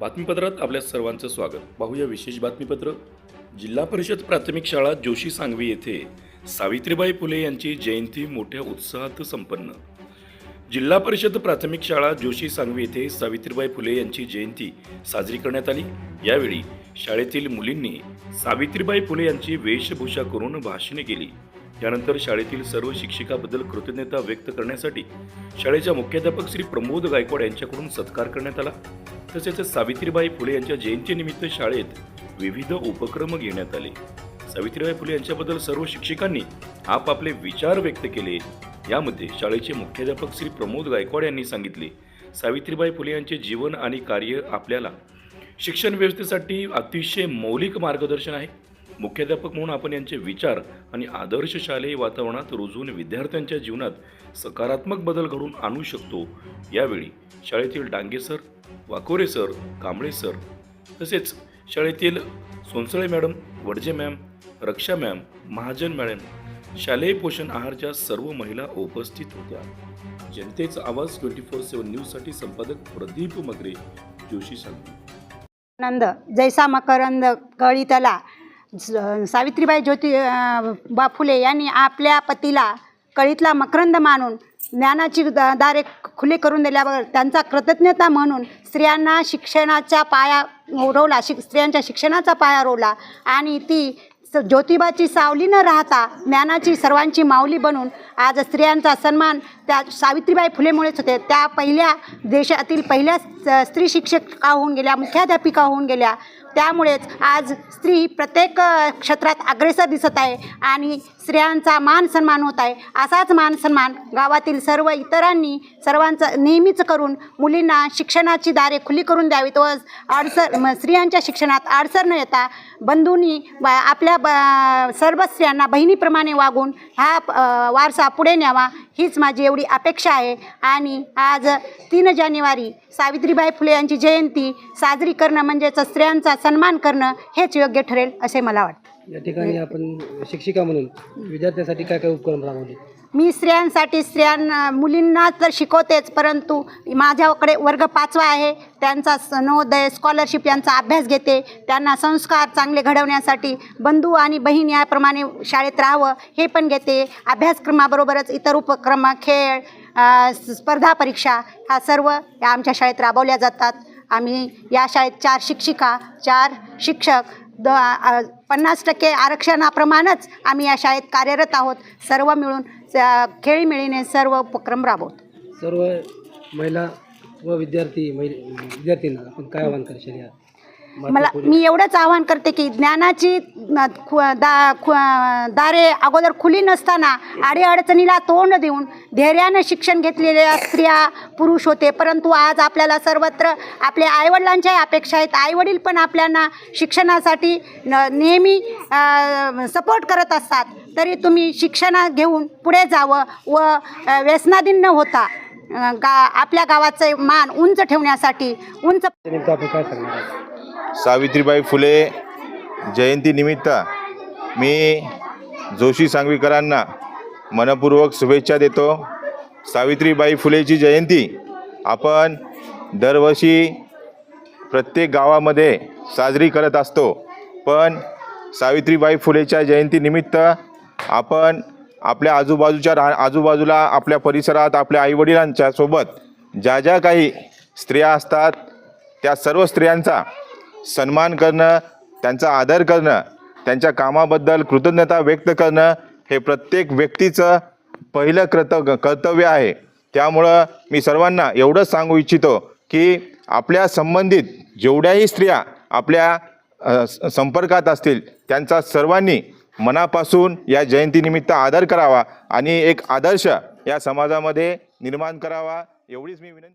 बातमीपत्रात आपल्या सर्वांचं स्वागत. पाहूया विशेष बातमीपत्र. जिल्हा परिषद प्राथमिक शाळा जोशी सांगवी येथे सावित्रीबाई फुले यांची जयंती मोठ्या उत्साहात संपन्न. जिल्हा परिषद प्राथमिक शाळा जोशी सांगवी येथे सावित्रीबाई फुले यांची जयंती साजरी करण्यात आली. यावेळी शाळेतील मुलींनी सावित्रीबाई फुले यांची वेशभूषा करून भाषणे केली. त्यानंतर शाळेतील सर्व शिक्षिकाबद्दल कृतज्ञता व्यक्त करण्यासाठी शाळेच्या मुख्याध्यापक श्री प्रमोद गायकवाड यांच्याकडून सत्कार करण्यात आला. तसेच सावित्रीबाई फुले यांच्या जयंतीनिमित्त शाळेत विविध उपक्रम घेण्यात आले. सावित्रीबाई फुले यांच्याबद्दल सर्व शिक्षकांनी आपापले विचार व्यक्त केले. यामध्ये शाळेचे मुख्याध्यापक श्री प्रमोद गायकवाड यांनी सांगितले सावित्रीबाई फुले यांचे जीवन आणि कार्य आपल्याला शिक्षण व्यवस्थेसाठी अतिशय मौलिक मार्गदर्शन आहे. मुख्याध्यापक म्हणून आपण यांचे विचार आणि आदर्श शालेय वातावरणात रुजवून विद्यार्थ्यांच्या जीवनात सकारात्मक बदल घडून आणू शकतो. यावेळी शाळेतील Dange sir Wakore sir Kamble sir तसेच शाळेतील Sonsale madam Wadje ma'am Raksha ma'am Mahajan madam शालेय पोषण आहारच्या सर्व महिला उपस्थित होत्या. जनतेचा आवाज ट्वेंटी फोर सेव्हन न्यूजसाठी संपादक प्रदीप मगरे जोशी सांगली आनंद जैसा मकरंद कळीतला स- सावित्रीबाई ज्योती बा फुले यांनी आपल्या पतीला कळीतला मकरंद मानून ज्ञानाची द- दारे खुले करून दिल्यावर त्यांचा कृतज्ञता म्हणून स्त्रियांना शिक्षणाचा पाया रोवला शिक स्त्रियांच्या शिक्षणाचा पाया रोवला आणि ती स- ज्योतिबाची सावली न राहता ज्ञानाची सर्वांची माऊली बनून आज स्त्रियांचा सन्मान त्या सावित्रीबाई फुलेमुळेच होते. त्या पहिल्या देशातील पहिल्या स- स्त्री शिक्षका होऊन गेल्या मुख्याध्यापिका होऊन गेल्या. त्यामुळेच आज स्त्री प्रत्येक क्षेत्रात अग्रेसर दिसत आहे आणि स्त्रियांचा मान सन्मान होत आहे. असाच मान सन्मान गावातील सर्व इतरांनी सर्वांचं नेहमीच करून मुलींना शिक्षणाची दारे खुली करून द्यावीत. व अडसर म- स्त्रियांच्या शिक्षणात अडसर न येता बंधूंनी आपल्या ब सर्व स्त्रियांना बहिणीप्रमाणे वागून हा वारसा पुढे न्यावा हीच माझी एवढी अपेक्षा आहे. आणि आज तीन जानेवारी सावित्रीबाई फुले यांची जयंती साजरी करणं म्हणजेच स्त्रियांचा सन्मान करणं हेच योग्य ठरेल असे मला वाटतं. या ठिकाणी आपण शिक्षिका म्हणून विद्यार्थ्यांसाठी काय काय उपक्रम राबवले? मी स्त्रियांसाठी स्त्रियांना मुलींना तर शिकवतेच परंतु माझ्याकडे वर्ग पाचवा आहे. त्यांचा स- नवोदय स्कॉलरशिप यांचा अभ्यास घेते. त्यांना संस्कार चांगले घडवण्यासाठी बंधू आणि बहीण याप्रमाणे शाळेत राहावं हे पण घेते. अभ्यासक्रमाबरोबरच इतर उपक्रम खेळ स्पर्धा परीक्षा ह्या सर्व या आमच्या शाळेत राबवल्या जातात. आम्ही या शाळेत चार शिक्षिका चार शिक्षक द पन्नास टक्के आरक्षणाप्रमाणेच आम्ही या शाळेत कार्यरत आहोत. सर्व मिळून खेळीमेळीने सर्व उपक्रम राबवतो. सर्व महिला व विद्यार्थी महि विद्यार्थींना आपण काय आवाहन करशील मला मी एवढंच आवाहन करते की ज्ञानाची खु- दा खु- दारे अगोदर खुली नसताना अडीअडचणीला तोंड देऊन धैर्यानं शिक्षण घेतलेल्या स्त्रिया पुरुष होते. परंतु आज आपल्याला सर्वत्र आपल्या आईवडिलांच्या अपेक्षा आहेत. आईवडील पण आपल्याला शिक्षणासाठी न नेहमी सपोर्ट करत असतात. तरी तुम्ही शिक्षण घेऊन पुढे जावं व व्यसनाधीन न होता गा आपल्या गावाचं मान उंच ठेवण्यासाठी उंच? सावित्रीबाई फुले जयंतीनिमित्त मी जोशी सांगवीकरांना मनपूर्वक शुभेच्छा देतो. सावित्रीबाई फुलेची जयंती. आपण दरवर्षी प्रत्येक गावामध्ये साजरी करत असतो. पण सावित्रीबाई फुलेच्या जयंतीनिमित्त आपण आपल्या आजूबाजूच्या राह आजूबाजूला आपल्या परिसरात आपल्या आईवडिलांच्या सोबत ज्या ज्या काही स्त्रिया असतात त्या सर्व स्त्रियांचा सन्मान करणं त्यांचा आदर करणं त्यांच्या कामाबद्दल कृतज्ञता व्यक्त करणं हे प्रत्येक व्यक्तीचं पहिलं कर्त कर्तव्य आहे. त्यामुळं मी सर्वांना एवढंच सांगू इच्छितो की आपल्या संबंधित जेवढ्याही स्त्रिया आपल्या संपर्कात असतील त्यांचा सर्वांनी मनापासून या जयंतीनिमित्त आदर करावा आणि एक आदर्श या समाजामध्ये निर्माण करावा एवढीच मी विनंती